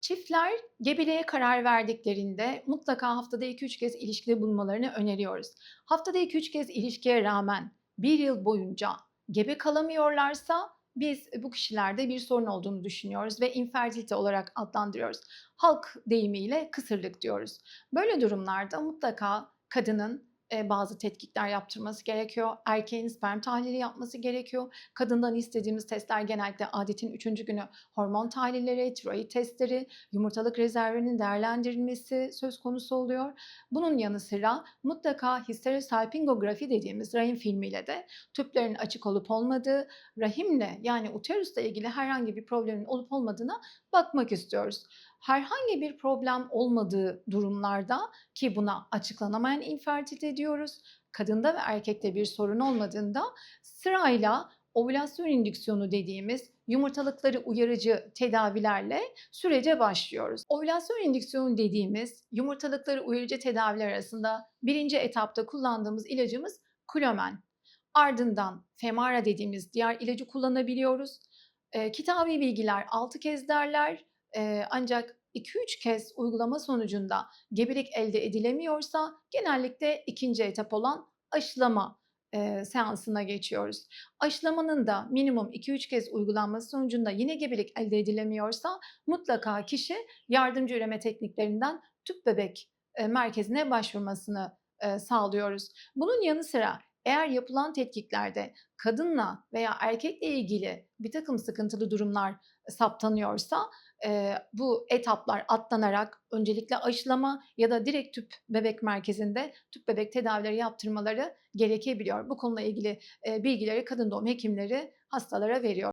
Çiftler gebeliğe karar verdiklerinde mutlaka haftada 2-3 kez ilişkide bulunmalarını öneriyoruz. Haftada 2-3 kez ilişkiye rağmen 1 yıl boyunca gebe kalamıyorlarsa biz bu kişilerde bir sorun olduğunu düşünüyoruz ve infertilite olarak adlandırıyoruz. Halk deyimiyle kısırlık diyoruz. Böyle durumlarda mutlaka kadının bazı tetkikler yaptırması gerekiyor. Erkeğin sperm tahlili yapması gerekiyor. Kadından istediğimiz testler genellikle adetin 3. günü hormon tahlilleri, tiroid testleri, yumurtalık rezervinin değerlendirilmesi söz konusu oluyor. Bunun yanı sıra mutlaka histerosalpingografi dediğimiz rahim filmiyle de tüplerin açık olup olmadığı, rahimle yani uterusla ilgili herhangi bir problemin olup olmadığına bakmak istiyoruz. Herhangi bir problem olmadığı durumlarda ki buna açıklanamayan infertilite diyoruz. Kadında ve erkekte bir sorun olmadığında sırayla ovülasyon indüksiyonu dediğimiz yumurtalıkları uyarıcı tedavilerle sürece başlıyoruz. Ovülasyon indüksiyonu dediğimiz yumurtalıkları uyarıcı tedaviler arasında birinci etapta kullandığımız ilacımız Klomen. Ardından Femara dediğimiz diğer ilacı kullanabiliyoruz. E, kitabi bilgiler 6 kez derler e, ancak 2-3 kez uygulama sonucunda gebelik elde edilemiyorsa genellikle ikinci etap olan aşılama e, seansına geçiyoruz. Aşılamanın da minimum 2-3 kez uygulanması sonucunda yine gebelik elde edilemiyorsa mutlaka kişi yardımcı üreme tekniklerinden tüp bebek e, merkezine başvurmasını e, sağlıyoruz. Bunun yanı sıra eğer yapılan tetkiklerde kadınla veya erkekle ilgili bir takım sıkıntılı durumlar saptanıyorsa e, bu etaplar atlanarak öncelikle aşılama ya da direkt tüp bebek merkezinde tüp bebek tedavileri yaptırmaları gerekebiliyor. Bu konuyla ilgili e, bilgileri kadın doğum hekimleri hastalara veriyor.